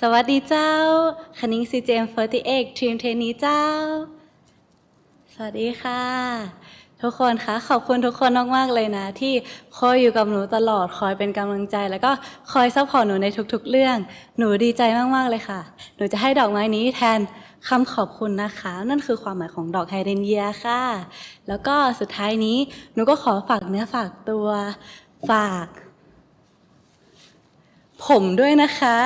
สวัสดีเจ้า คณิงซีเจมฟอร์ติเอ็กทีมเทนนี้เจ้า สวัสดีค่ะ ทุกคนคะขอบคุณทุกคนมากๆเลยนะ ที่คอยอยู่กับหนูตลอดคอยเป็นกำลังใจ แล้วก็คอยซัพพอร์ตหนูในทุกๆเรื่อง หนูดีใจมากๆเลยค่ะ หนูจะให้ดอกไม้นี้แทนคำขอบคุณนะคะ นั่นคือความหมายของดอกไฮเดรนเยียค่ะ แล้วก็สุดท้ายนี้หนูก็ขอฝากเนื้อฝากตัวฝาก ผมด้วยนะคะ